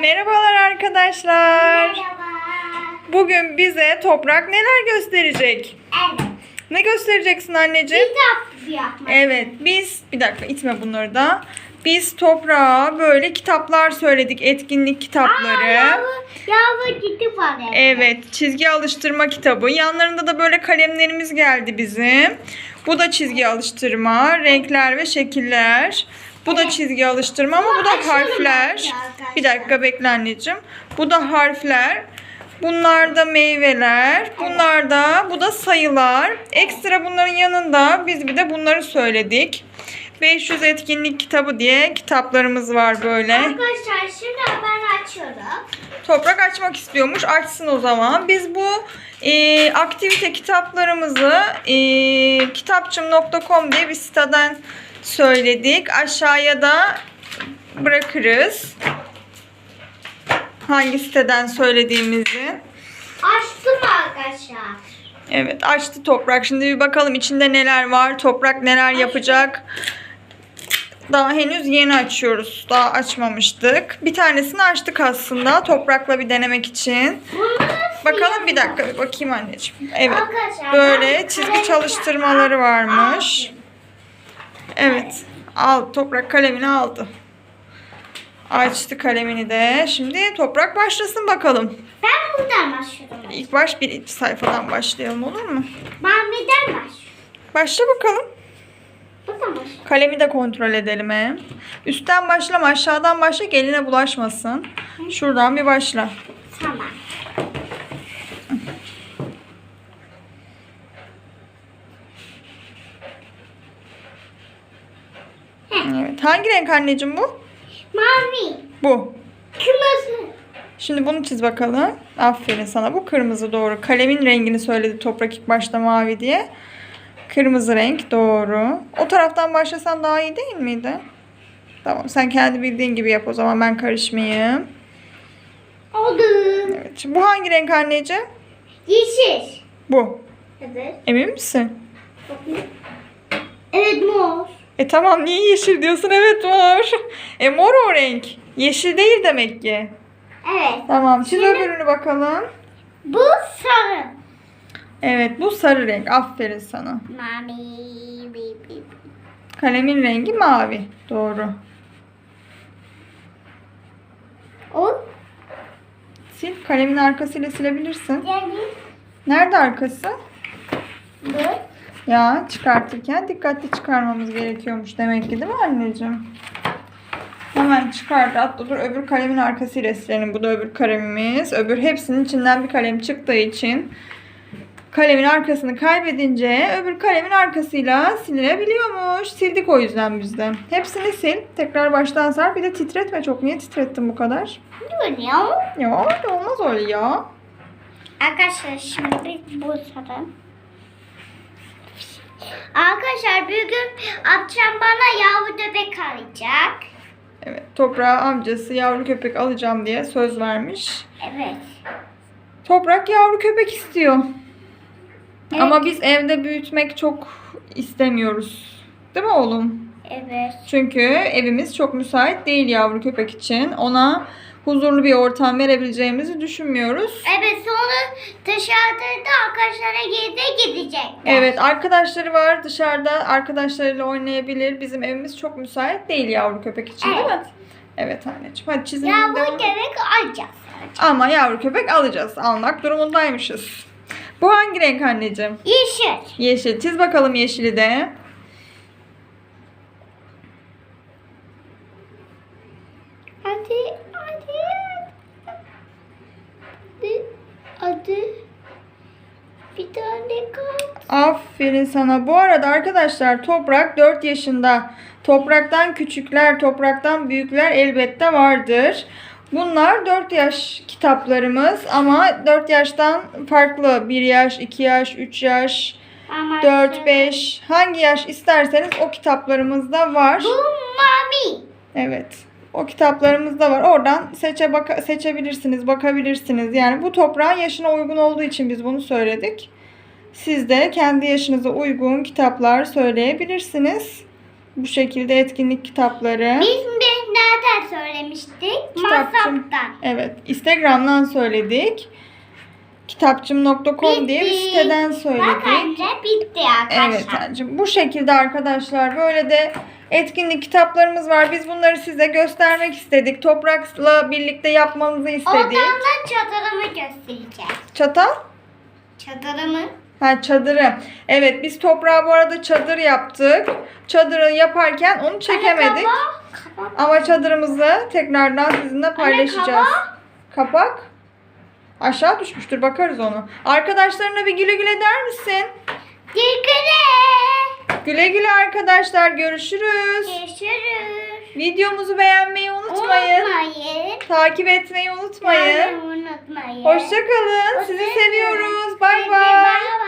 Merhabalar arkadaşlar. Merhaba. Bugün bize Toprak neler gösterecek? Evet. Ne göstereceksin anneciğim? Kitap yapmak. Evet biz bir dakika itme bunları da. Biz Toprağa böyle kitaplar söyledik. Etkinlik Aa, kitapları. yavru, yavru kitap var. Evet, çizgi alıştırma kitabı. Yanlarında da böyle kalemlerimiz geldi bizim. Bu da çizgi alıştırma, renkler ve şekiller. Bu da Evet. çizgi alıştırma ama bu da harfler. Bir dakika bekle anneciğim. Bu da harfler. Bunlar da meyveler. Bunlar da bu da sayılar. Ekstra bunların yanında biz bir de bunları söyledik. 500 etkinlik kitabı diye kitaplarımız var böyle. Arkadaşlar şimdi ben açıyorum. Toprak açmak istiyormuş. Açsın o zaman. Biz bu e, aktivite kitaplarımızı e, kitapçım.com diye bir siteden söyledik. Aşağıya da bırakırız. Hangi siteden söylediğimizi. Açtım arkadaşlar. Evet açtı Toprak. Şimdi bir bakalım içinde neler var. Toprak neler yapacak. Daha henüz yeni açıyoruz. Daha açmamıştık. Bir tanesini açtık aslında. Toprakla bir denemek için. Bakalım bir dakika bir bakayım anneciğim. Evet. Böyle ben çizgi çalıştırmaları varmış. Evet. Al toprak kalemini aldı. Açtı kalemini de. Şimdi toprak başlasın bakalım. Ben buradan başlıyorum. İlk baş birinci sayfadan başlayalım olur mu? Mami'den başlıyorum. Başla bakalım. Başlıyorum. Kalemi de kontrol edelim he. Üstten başlama aşağıdan başla ki eline bulaşmasın. Şuradan bir başla. Tamam. Evet. Hangi renk anneciğim bu? Mavi. Bu. Kırmızı. Şimdi bunu çiz bakalım. Aferin sana. Bu kırmızı doğru. Kalemin rengini söyledi toprak ilk başta mavi diye. Kırmızı renk doğru. O taraftan başlasan daha iyi değil miydi? Tamam sen kendi bildiğin gibi yap o zaman ben karışmayayım. Oldu. Evet. Şimdi bu hangi renk anneciğim? Yeşil. Bu. Evet. Emin misin? Evet mor. E tamam niye yeşil diyorsun? Evet mor. E mor o renk. Yeşil değil demek ki. Evet. Tamam çiz Şimdi- öbürünü bakalım. Bu sarı. Evet bu sarı renk. Aferin sana. Bi. Kalemin rengi mavi. Doğru. O. Sil. Kalemin arkasıyla silebilirsin. Nerede arkası? bu. Ya çıkartırken dikkatli çıkarmamız gerekiyormuş demek ki değil mi anneciğim? Hemen çıkart atla dur öbür kalemin arkasıyla silelim. Bu da öbür kalemimiz. Öbür hepsinin içinden bir kalem çıktığı için kalemin arkasını kaybedince öbür kalemin arkasıyla silinebiliyormuş. Sildik o yüzden biz de. Hepsini sil. Tekrar baştan sar. Bir de titretme çok. Niye titrettin bu kadar? Ne ya? Ya olmaz öyle ya. Arkadaşlar şimdi bu sarı. Arkadaşlar bugün akşam bana yavru bebek arayacak. Evet, toprağa amcası yavru köpek alacağım diye söz vermiş. Evet. Toprak yavru köpek istiyor. Evet. Ama biz evde büyütmek çok istemiyoruz. Değil mi oğlum? Evet. Çünkü evimiz çok müsait değil yavru köpek için. Ona huzurlu bir ortam verebileceğimizi düşünmüyoruz. Evet sonra dışarıda da arkadaşlara geri gidecek. Evet arkadaşları var dışarıda arkadaşlarıyla oynayabilir. Bizim evimiz çok müsait değil yavru köpek için değil mi? Evet anneciğim. Hadi çizimine Yavru devam. bebek alacağız. Ama yavru köpek alacağız. Almak durumundaymışız. Bu hangi renk anneciğim? Yeşil. Yeşil. Çiz bakalım yeşili de. Hadi, hadi. Hadi, hadi. Bir tane kaldı. Aferin sana. Bu arada arkadaşlar Toprak 4 yaşında. Topraktan küçükler, topraktan büyükler elbette vardır. Bunlar 4 yaş kitaplarımız ama 4 yaştan farklı. 1 yaş, 2 yaş, 3 yaş, Ama 4, 5 hangi yaş isterseniz o kitaplarımızda var. Bu mami. Evet. O kitaplarımızda var. Oradan seçe baka, seçebilirsiniz, bakabilirsiniz. Yani bu toprağın yaşına uygun olduğu için biz bunu söyledik. Siz de kendi yaşınıza uygun kitaplar söyleyebilirsiniz. Bu şekilde etkinlik kitapları. Biz söylemiştik? WhatsApp'tan. Evet. Instagram'dan söyledik. Kitapçım.com diye bir siteden Bak söyledik. anne bitti arkadaşlar. Evet anneciğim. Bu şekilde arkadaşlar böyle de etkinlik kitaplarımız var. Biz bunları size göstermek istedik. Toprak'la birlikte yapmanızı Oradan istedik. da çadırımı göstereceğim. Çatal? Çadırımı. Ha çadırı. Evet biz toprağa bu arada çadır yaptık. Çadırı yaparken onu çekemedik. Anne. Ama çadırımızı tekrardan sizinle paylaşacağız. Kapak. Aşağı düşmüştür bakarız onu. Arkadaşlarına bir güle güle der misin? Güle Güle güle arkadaşlar görüşürüz. Görüşürüz. Videomuzu beğenmeyi unutmayın. Unutmayın. Takip etmeyi unutmayın. Unutmayın. Hoşçakalın. Sizi seviyoruz. Bay. bay.